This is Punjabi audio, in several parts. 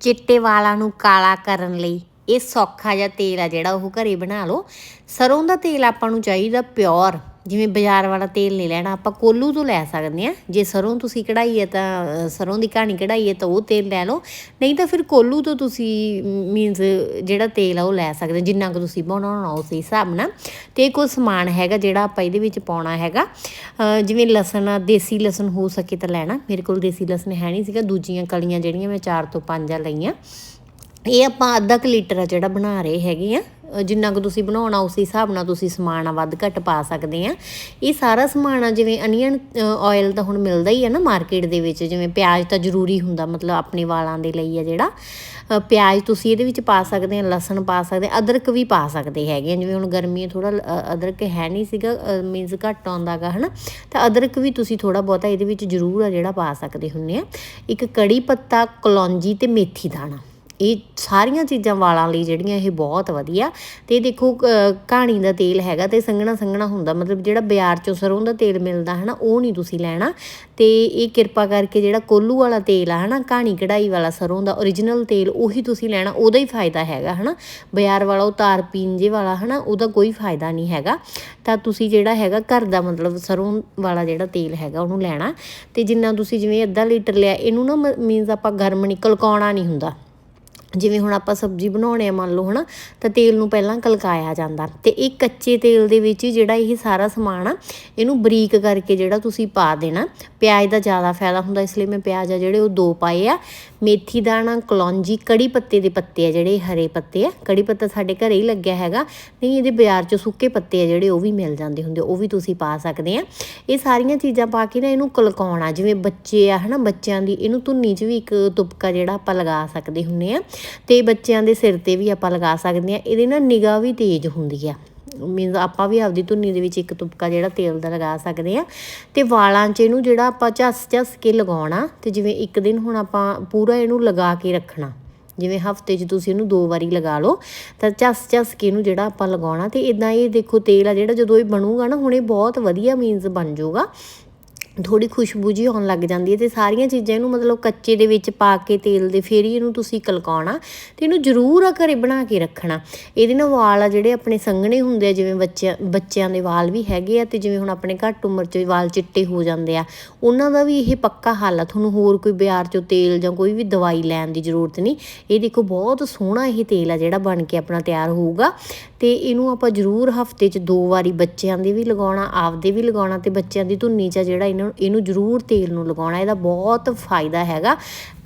ਚਿੱਟੇ ਵਾਲਾਂ ਨੂੰ ਕਾਲਾ ਕਰਨ ਲਈ। ਇਹ ਸੌਖਾ ਜਿਹਾ ਤੇਲ ਆ ਜਿਹੜਾ, ਉਹ ਘਰੇ ਬਣਾ ਲਓ। ਸਰੋਂ ਦਾ ਤੇਲ ਆਪਾਂ ਨੂੰ ਚਾਹੀਦਾ ਪਿਓਰ। ਜਿਵੇਂ ਬਾਜ਼ਾਰ ਵਾਲਾ ਤੇਲ ਨਹੀਂ ਲੈਣਾ ਆਪਾਂ ਕੋਲੂ ਤੋਂ ਲੈ ਸਕਦੇ ਆ ਜੇ ਸਰੋਂ ਤੁਸੀਂ ਕਢਾਈ ਹੈ ਤਾਂ ਸਰੋਂ ਦੀ ਕਹਾਣੀ ਕਢਾਈ ਹੈ ਤਾਂ ਉਹ ਤੇਲ ਲੈ ਲਓ। ਨਹੀਂ ਤਾਂ ਫਿਰ ਕੋਲੂ ਤੋਂ ਤੁਸੀਂ ਮੀਨਸ ਜਿਹੜਾ ਤੇਲ ਆ ਉਹ ਲੈ ਸਕਦੇ ਜਿੰਨਾ ਕੁ ਤੁਸੀਂ ਬਣਾਉਣਾ ਉਸ ਹਿਸਾਬ ਨਾਲ। ਤੇ ਕੋਈ ਸਮਾਨ ਹੈਗਾ ਜਿਹੜਾ ਆਪਾਂ ਇਹਦੇ ਵਿੱਚ ਪਾਉਣਾ ਹੈਗਾ। ਜਿਵੇਂ ਲਸਣ ਆ, ਦੇਸੀ ਲਸਣ ਹੋ ਸਕੇ ਤਾਂ ਲੈਣਾ। ਮੇਰੇ ਕੋਲ ਦੇਸੀ ਲਸਣ ਹੈ ਨਹੀਂ ਸੀਗਾ ਦੂਜੀਆਂ ਕਲੀਆਂ ਜਿਹੜੀਆਂ ਮੈਂ 4 ਤੋਂ 5 ਆ ਲਈਆਂ। ਇਹ ਆਪਾਂ ਅੱਧਾ ਕੁ ਲੀਟਰ ਆ ਜਿਹੜਾ ਬਣਾ ਰਹੇ ਹੈਗੇ ਆ। ਜਿੰਨਾ ਕੁ ਤੁਸੀਂ ਬਣਾਉਣਾ, ਉਸ ਹਿਸਾਬ ਨਾਲ ਤੁਸੀਂ ਸਮਾਨ ਆ ਵੱਧ ਘੱਟ ਪਾ ਸਕਦੇ ਆ। ਇਹ ਸਾਰਾ ਸਮਾਨ ਆ, ਜਿਵੇਂ ਅਨੀਅਨ ਆਇਲ ਤਾਂ ਹੁਣ ਮਿਲਦਾ ਹੀ ਆ ਨਾ ਮਾਰਕੀਟ ਦੇ ਵਿੱਚ, ਜਿਵੇਂ ਪਿਆਜ਼ ਤਾਂ ਜ਼ਰੂਰੀ ਹੁੰਦਾ ਮਤਲਬ ਆਪਣੇ ਵਾਲਾਂ ਦੇ ਲਈ ਆ ਜਿਹੜਾ। ਪਿਆਜ਼ ਤੁਸੀਂ ਇਹਦੇ ਵਿੱਚ ਪਾ ਸਕਦੇ ਆ, ਲਸਣ ਪਾ ਸਕਦੇ ਆ, ਅਦਰਕ ਵੀ ਪਾ ਸਕਦੇ ਹੈਗੇ ਆ। ਜਿਵੇਂ ਹੁਣ ਗਰਮੀ ਥੋੜਾ ਅਦਰਕ ਹੈ ਨਹੀਂ ਸੀਗਾ ਮੀਨਸ ਘੱਟ ਆਉਂਦਾਗਾ ਹਨਾ। ਤਾਂ ਅਦਰਕ ਵੀ ਤੁਸੀਂ ਥੋੜਾ ਬਹੁਤਾ ਇਹਦੇ ਵਿੱਚ ਜ਼ਰੂਰ ਆ ਜਿਹੜਾ ਪਾ ਸਕਦੇ ਹੁੰਦੇ ਆ। ਇੱਕ ਕੜੀ ਪੱਤਾ, ਕਲੌਂਜੀ ਤੇ ਮੇਥੀ ਦਾਣਾ। ਇਹ ਸਾਰੀਆਂ ਚੀਜ਼ਾਂ ਵਾਲਾਂ ਲਈ ਜਿਹੜੀਆਂ ਇਹ ਬਹੁਤ ਵਧੀਆ। ਤੇ ਇਹ ਦੇਖੋ ਅ, ਕਹਾਣੀ ਦਾ ਤੇਲ ਹੈਗਾ ਤੇ ਸੰਘਣਾ ਸੰਘਣਾ ਹੁੰਦਾ ਮਤਲਬ ਜਿਹੜਾ ਬਾਜ਼ਾਰ ਚੋਂ ਸਰੋਂ ਦਾ ਤੇਲ ਮਿਲਦਾ ਹੈ ਨਾ ਉਹ ਨਹੀਂ ਤੁਸੀਂ ਲੈਣਾ। ਤੇ ਇਹ ਕਿਰਪਾ ਕਰਕੇ ਜਿਹੜਾ ਕੋਲੂ ਵਾਲਾ ਤੇਲ ਆ ਹੈ ਨਾ ਕਹਾਣੀ ਕਢਾਈ ਵਾਲਾ ਸਰੋਂ ਦਾ origignal ਤੇਲ ਉਹੀ ਤੁਸੀਂ ਲੈਣਾ ਉਹਦਾ ਹੀ ਫਾਇਦਾ ਹੈਗਾ ਹੈ ਨਾ ਬਾਜ਼ਾਰ ਵਾਲਾ ਉਹ ਤਾਰ ਪੀਂਜੇ ਵਾਲਾ ਹੈ ਨਾ ਉਹਦਾ ਕੋਈ ਫਾਇਦਾ ਨਹੀਂ ਹੈਗਾ। ਤਾਂ ਤੁਸੀਂ ਜਿਹੜਾ ਹੈਗਾ ਘਰ ਦਾ ਮਤਲਬ ਸਰੋਂ ਵਾਲਾ ਜਿਹੜਾ ਤੇਲ ਹੈਗਾ ਉਹਨੂੰ ਲੈਣਾ। ਤੇ ਜਿੰਨਾ ਤੁਸੀਂ ਜਿਵੇਂ ਅੱਧਾ ਲੀਟਰ ਲਿਆ ਇਹਨੂੰ ਨਾ ਮੀਨਸ ਆਪਾਂ ਗਰਮ ਨਹੀਂ ਕਲਕਾਉਣਾ ਨਹੀਂ ਹੁੰਦਾ। ਜਿਵੇਂ ਹੁਣ ਆਪਾਂ ਸਬਜ਼ੀ ਬਣਾਉਣੇ ਆ, ਮੰਨ ਲਓ, ਹਨਾ, ਤਾਂ ਤੇਲ ਨੂੰ ਪਹਿਲਾਂ ਕਲਕਾਇਆ ਜਾਂਦਾ। ਤੇ ਇਹ ਕੱਚੇ ਤੇਲ ਦੇ ਵਿੱਚ ਹੀ ਜਿਹੜਾ ਇਹ ਸਾਰਾ ਸਮਾਨ ਆ, ਇਹਨੂੰ ਬਰੀਕ ਕਰਕੇ ਜਿਹੜਾ ਤੁਸੀਂ ਪਾ ਦੇਣਾ। ਪਿਆਜ਼ ਦਾ ਜ਼ਿਆਦਾ ਫਾਇਦਾ ਹੁੰਦਾ, ਇਸ ਲਈ ਮੈਂ ਪਿਆਜ਼ ਆ ਜਿਹੜੇ, ਉਹ ਦੋ ਪਾਏ ਆ। ਮੇਥੀ ਦਾਣਾ ਕਲੌਂਜੀ, ਕੜੀ ਪੱਤੇ ਦੇ ਪੱਤੇ ਆ ਜਿਹੜੇ ਹਰੇ ਪੱਤੇ ਆ। ਕੜੀ ਪੱਤਾ ਸਾਡੇ ਘਰੇ ਹੀ ਲੱਗਿਆ ਹੈਗਾ। ਨਹੀਂ, ਇਹਦੇ ਬਾਜ਼ਾਰ 'ਚ ਸੁੱਕੇ ਪੱਤੇ ਆ ਜਿਹੜੇ, ਉਹ ਵੀ ਮਿਲ ਜਾਂਦੇ ਹੁੰਦੇ, ਉਹ ਵੀ ਤੁਸੀਂ ਪਾ ਸਕਦੇ ਆ। ਇਹ ਸਾਰੀਆਂ ਚੀਜ਼ਾਂ ਪਾ ਕੇ ਨਾ ਇਹਨੂੰ ਕਲਕਾਉਣਾ, ਜਿਵੇਂ ਬੱਚੇ ਆ, ਹਨਾ, ਬੱਚਿਆਂ ਦੀ, ਇਹਨੂੰ ਧੁੰਨੀ 'ਚ ਵੀ ਇੱਕ ਤੁਪਕਾ ਜਿਹੜਾ ਆਪਾਂ ਲਗਾ ਸਕਦੇ ਹੁੰਨੇ ਆ। ਤੇ ਬੱਚਿਆਂ ਦੇ ਸਿਰ ਤੇ ਵੀ ਆਪਾਂ ਲਗਾ ਸਕਦੇ ਆ ਇਹਦੇ ਨਾਲ ਨਿਗਾਹ ਵੀ ਤੇਜ਼ ਹੁੰਦੀ ਆ। ਮੀਨਸ ਆਪਾਂ ਵੀ ਆਪਦੀ ਧੁੰਨੀ ਦੇ ਵਿੱਚ ਇੱਕ ਤੁਪਕਾ ਜਿਹੜਾ ਤੇਲ ਦਾ ਲਗਾ ਸਕਦੇ ਆ ਤੇ ਵਾਲਾਂ 'ਚ ਇਹਨੂੰ ਜਿਹੜਾ ਆਪਾਂ ਝੱਸ ਝੱਸ ਕੇ ਲਗਾਉਣਾ ਤੇ ਜਿਵੇਂ ਇੱਕ ਦਿਨ ਹੁਣ ਆਪਾਂ ਪੂਰਾ ਇਹਨੂੰ ਲਗਾ ਕੇ ਰੱਖਣਾ। ਜਿਵੇਂ ਹਫ਼ਤੇ 'ਚ ਤੁਸੀਂ ਇਹਨੂੰ ਦੋ ਵਾਰੀ ਲਗਾ ਲਓ, ਤਾਂ ਝੱਸ ਝੱਸ ਕੇ ਇਹਨੂੰ ਜਿਹੜਾ ਆਪਾਂ ਲਗਾਉਣਾ ਤੇ ਇਦਾਂ ਇਹ ਦੇਖੋ ਤੇਲ ਆ ਜਿਹੜਾ ਜਦੋਂ ਇਹ ਬਣੂਗਾ ਨਾ, ਹੁਣ ਇਹ ਬਹੁਤ ਵਧੀਆ ਮੀਨਸ ਬਣ ਜਾਊਗਾ। ਥੋੜੀ ਖੁਸ਼ਬੂ ਜੀ ਆਉਣ ਲੱਗ ਜਾਂਦੀ ਹੈ ਤੇ ਸਾਰੀਆਂ ਚੀਜ਼ਾਂ ਇਹਨੂੰ ਮਤਲਬ ਕੱਚੇ ਦੇ ਵਿੱਚ ਪਾ ਕੇ ਤੇਲ ਦੇ ਫੇਰ ਹੀ ਇਹਨੂੰ ਤੁਸੀਂ ਕਲਕਾਉਣਾ ਤੇ ਇਹਨੂੰ ਜ਼ਰੂਰ ਆ ਘਰੇ ਬਣਾ ਕੇ ਰੱਖਣਾ। ਇਹਦੇ ਨਾਲ ਵਾਲ ਆ ਜਿਹੜੇ ਆਪਣੇ ਸੰਘਣੇ ਹੁੰਦੇ ਆ, ਜਿਵੇਂ ਬੱਚਿਆਂ ਬੱਚਿਆਂ ਦੇ ਵਾਲ ਵੀ ਹੈਗੇ ਆ ਤੇ ਜਿਵੇਂ ਹੁਣ ਆਪਣੇ ਘੱਟ ਉਮਰ 'ਚ ਵਾਲ ਚਿੱਟੇ ਹੋ ਜਾਂਦੇ ਆ, ਉਹਨਾਂ ਦਾ ਵੀ ਇਹ ਪੱਕਾ ਹੱਲ ਆ। ਤੁਹਾਨੂੰ ਹੋਰ ਕੋਈ ਬਾਜ਼ਾਰ 'ਚੋਂ ਤੇਲ ਜਾਂ ਕੋਈ ਵੀ ਦਵਾਈ ਲੈਣ ਦੀ ਜ਼ਰੂਰਤ ਨਹੀਂ। ਇਹ ਦੇਖੋ ਬਹੁਤ ਸੋਹਣਾ ਇਹ ਤੇਲ ਆ ਜਿਹੜਾ ਬਣ ਕੇ ਆਪਣਾ ਤਿਆਰ ਹੋਊਗਾ ਤੇ ਇਹਨੂੰ ਆਪਾਂ ਜ਼ਰੂਰ ਹਫ਼ਤੇ 'ਚ ਦੋ ਵਾਰੀ ਬੱਚਿਆਂ ਦੇ ਵੀ ਲਗਾਉਣਾ, ਆਪਦੇ ਵੀ ਲਗਾਉਣਾ ਤੇ ਬੱਚਿਆਂ ਦੀ ਧੁੰਨੀ 'ਚ ਜਿਹੜਾ ਇਹਨਾਂ ਇਹਨੂੰ ਜ਼ਰੂਰ ਤੇਲ ਨੂੰ ਲਗਾਉਣਾ, ਇਹਦਾ ਬਹੁਤ ਫਾਇਦਾ ਹੈਗਾ।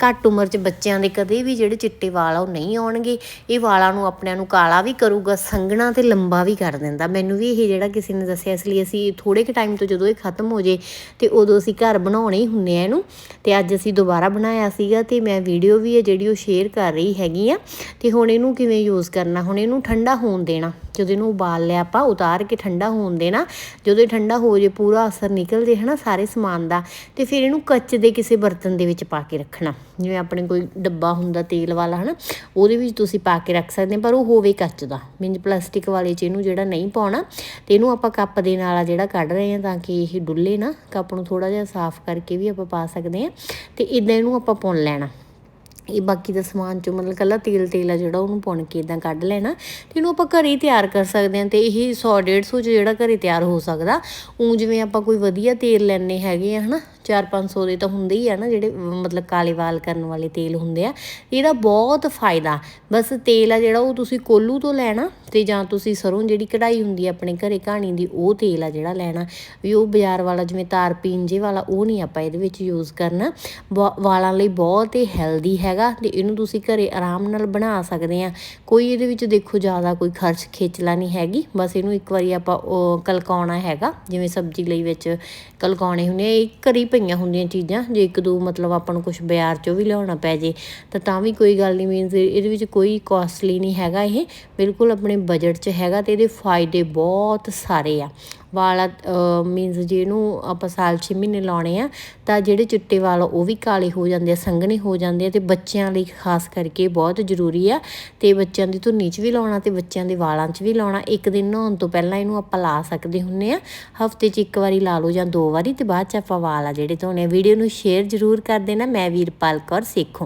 ਘੱਟ ਉਮਰ 'ਚ ਬੱਚਿਆਂ ਦੇ ਕਦੇ ਵੀ ਜਿਹੜੇ ਚਿੱਟੇ ਵਾਲ ਆ, ਉਹ ਨਹੀਂ ਆਉਣਗੇ। ਇਹ ਵਾਲਾਂ ਨੂੰ ਆਪਣਿਆਂ ਨੂੰ ਕਾਲਾ ਵੀ ਕਰੂਗਾ, ਸੰਘਣਾ ਤੇ ਲੰਬਾ ਵੀ ਕਰ ਦਿੰਦਾ। ਮੈਨੂੰ ਵੀ ਇਹ ਜਿਹੜਾ ਕਿਸੇ ਨੇ ਦੱਸਿਆ, ਇਸ ਲਈ ਅਸੀਂ ਥੋੜੇ ਕੁ ਟਾਈਮ ਤੋਂ ਜਦੋਂ ਇਹ ਖਤਮ ਹੋ ਜੇ, ਤੇ ਉਦੋਂ ਅਸੀਂ ਘਰ ਬਣਾਉਣੇ ਹੀ ਹੁੰਨੇ ਆ ਇਹਨੂੰ। ਤੇ ਅੱਜ ਅਸੀਂ ਦੁਬਾਰਾ ਬਣਾਇਆ ਸੀਗਾ, ਤੇ ਮੈਂ ਵੀਡੀਓ ਵੀ ਹੈ ਜਿਹੜੀ ਉਹ ਸ਼ੇਅਰ ਕਰ ਰਹੀ ਹੈਗੀ ਆ। ਤੇ ਹੁਣ ਇਹਨੂੰ ਕਿਵੇਂ ਯੂਜ਼ ਕਰਨਾ? ਹੁਣ ਇਹਨੂੰ ਠੰਡਾ ਹੋਣ ਦੇਣਾ। ਜਦੋਂ ਇਹਨੂੰ ਉਬਾਲ ਲਿਆ ਆਪਾਂ, ਉਤਾਰ ਕੇ ਠੰਡਾ ਹੋਣ ਦੇਣਾ, ਜਦੋਂ ਇਹ ਠੰਡਾ ਹੋ ਜੇ, ਪੂਰਾ ਅਸਰ ਨਿਕਲ ਜੇ, ਹਨਾ, ਸਾਰੇ ਸਮਾਨ ਦਾ, ਤੇ ਫਿਰ ਇਹਨੂੰ ਕੱਚ ਦੇ ਕਿਸੇ ਬਰਤਨ ਦੇ ਵਿੱਚ ਪਾ ਕੇ ਰੱਖਣਾ। ਜਿਵੇਂ ਆਪਣੇ ਕੋਈ ਡੱਬਾ ਹੁੰਦਾ ਤੇਲ ਵਾਲਾ, ਹਨਾ, ਉਹਦੇ ਵਿੱਚ ਤੁਸੀਂ ਪਾ ਕੇ ਰੱਖ ਸਕਦੇ ਹੋ ਪਰ ਉਹ ਹੋਵੇ ਕੱਚ ਦਾ। ਮੀਨਸ ਪਲਾਸਟਿਕ ਵਾਲੇ ਚ ਇਹਨੂੰ ਜਿਹੜਾ ਨਹੀਂ ਪਾਉਣਾ, ਤੇ ਇਹਨੂੰ ਆਪਾਂ ਕੱਪ ਦੇ ਨਾਲ ਆ ਜਿਹੜਾ ਕੱਢ ਰਹੇ ਹਾਂ ਤਾਂ ਕਿ ਇਹ ਡੁੱਲੇ ਨਾ, ਕੱਪ ਨੂੰ ਥੋੜਾ ਜਿਹਾ ਸਾਫ਼ ਕਰਕੇ ਵੀ ਆਪਾਂ ਪਾ ਸਕਦੇ ਹਾਂ ਤੇ ਇਦਾਂ ਇਹਨੂੰ ਆਪਾਂ ਪੁੰਨ ਲੈਣਾ। ਇਹ ਬਾਕੀ ਦਾ ਸਮਾਨ ਚੋਂ ਮਤਲਬ ਕੱਲਾ ਤੇਲ ਤੇਲ ਆ ਜਿਹੜਾ ਉਹਨੂੰ ਪੁਣ ਕੇ ਇਦਾਂ ਕੱਢ ਲੈਣਾ ਤੇ ਇਹਨੂੰ ਆਪਾਂ ਘਰੇ ਹੀ ਤਿਆਰ ਕਰ ਸਕਦੇ ਹਾਂ ਤੇ ਇਹ 100 150 ਚ ਜਿਹੜਾ ਘਰੇ ਤਿਆਰ ਹੋ ਸਕਦਾ। ਉਹ ਜਿਵੇਂ ਆਪਾਂ ਕੋਈ ਵਧੀਆ ਤੇਲ ਲੈਣੇ ਹੈਗੇ ਆ, ਹਨਾ? 4-500 ਦੇ ਤਾਂ ਹੁੰਦੇ ਹੀ ਆ ਨਾ ਜਿਹੜੇ, ਮਤਲਬ ਕਾਲੇ ਵਾਲ ਕਰਨ ਵਾਲੇ ਤੇਲ ਹੁੰਦੇ ਆ, ਇਹਦਾ ਬਹੁਤ ਫਾਇਦਾ। ਬਸ ਤੇਲ ਆ ਜਿਹੜਾ ਉਹ ਤੁਸੀਂ ਕੋਲੂ ਤੋਂ ਲੈਣਾ ਤੇ ਜਾਂ ਤੁਸੀਂ ਸਰੋਂ ਜਿਹੜੀ ਕਢਾਈ ਹੁੰਦੀ ਆ ਆਪਣੇ ਘਰੇ ਕਹਾਣੀ ਦੀ, ਉਹ ਤੇਲ ਆ ਜਿਹੜਾ ਲੈਣਾ। ਵੀ ਉਹ ਬਾਜ਼ਾਰ ਵਾਲਾ ਜਿਵੇਂ ਤਾਰ ਪੀਂਜੇ ਵਾਲਾ, ਉਹ ਨਹੀਂ ਆਪਾਂ ਇਹਦੇ ਵਿੱਚ ਯੂਜ਼ ਕਰਨਾ। ਵਾ- ਵਾਲਾਂ ਲਈ ਬਹੁਤ ਹੀ ਹੈਲਦੀ ਹੈਗਾ ਤੇ ਇਹਨੂੰ ਤੁਸੀਂ ਘਰੇ ਆਰਾਮ ਨਾਲ ਬਣਾ ਸਕਦੇ ਆ। ਕੋਈ ਇਹਦੇ ਵਿੱਚ ਦੇਖੋ ਜ਼ਿਆਦਾ ਕੋਈ ਖਰਚ ਖੇਚਲਾ ਨਹੀਂ ਹੈਗੀ, ਬਸ ਇਹਨੂੰ ਇੱਕ ਵਾਰੀ ਆਪਾਂ ਉਹ ਕਲਕਾਉਣਾ ਹੈਗਾ, ਜਿਵੇਂ ਸਬਜ਼ੀ ਲਈ ਵਿੱਚ ਕਲਕਾਉਣੇ ਹੁੰਦੇ ਆ ਇਹ ਘਰੀ ਪਈਆਂ ਹੁੰਦੀਆਂ ਚੀਜ਼ਾਂ, ਜੇ ਇੱਕ ਦੋ ਮਤਲਬ ਆਪਾਂ ਨੂੰ ਕੁਝ ਬਾਜ਼ਾਰ ਚੋਂ ਵੀ ਲਿਆਉਣਾ ਪੈ ਜੇ, ਤਾਂ ਤਾਂ ਵੀ ਕੋਈ ਗੱਲ ਨਹੀਂ ਮੀਨਸ ਇਹਦੇ ਵਿੱਚ ਕੋਈ ਕਾਸਟਲੀ ਨਹੀਂ ਹੈਗਾ ਇਹ, ਬਿਲਕੁਲ ਆਪਣੇ ਬਜਟ 'ਚ ਹੈਗਾ ਤੇ ਇਹਦੇ ਫਾਇਦੇ ਬਹੁਤ ਸਾਰੇ ਆ। ਵਾਲ ਮੀਨਸ ਜਿਹਨੂੰ ਆਪਾਂ ਸਾਲ 6 ਮਹੀਨੇ ਲਾਉਣੇ ਆ, ਤਾਂ ਜਿਹੜੇ ਚਿੱਟੇ ਵਾਲ ਉਹ ਵੀ ਕਾਲੇ ਹੋ ਜਾਂਦੇ ਆ, ਸੰਘਣੇ ਹੋ ਜਾਂਦੇ ਆ, ਤੇ ਬੱਚਿਆਂ ਲਈ ਖਾਸ ਕਰਕੇ ਬਹੁਤ ਜ਼ਰੂਰੀ ਆ, ਤੇ ਬੱਚਿਆਂ ਦੀ ਧੁੰਨੀ 'ਚ ਵੀ ਲਾਉਣਾ, ਤੇ ਬੱਚਿਆਂ ਦੇ ਵਾਲਾਂ 'ਚ ਵੀ ਲਾਉਣਾ, ਇੱਕ ਦਿਨ ਨਹਾਉਣ ਤੋਂ ਪਹਿਲਾਂ ਇਹਨੂੰ ਆਪਾਂ ਲਾ ਸਕਦੇ ਹੁੰਨੇ ਆ, ਹਫ਼ਤੇ 'ਚ ਇੱਕ ਵਾਰੀ ਲਾ ਲਓ ਜਾਂ ਦੋ ਵਾਰੀ, ਤੇ ਬਾਅਦ 'ਚ ਆਪਾਂ ਵਾਲ ਆ ਜਿਹੜੇ ਧੋਣੇ ਵੀਡੀਓ ਨੂੰ ਸ਼ੇਅਰ ਜ਼ਰੂਰ ਕਰ ਦੇਣਾ, ਮੈਂ ਵੀਰਪਾਲ ਕੌਰ ਸੇਖੋਂ।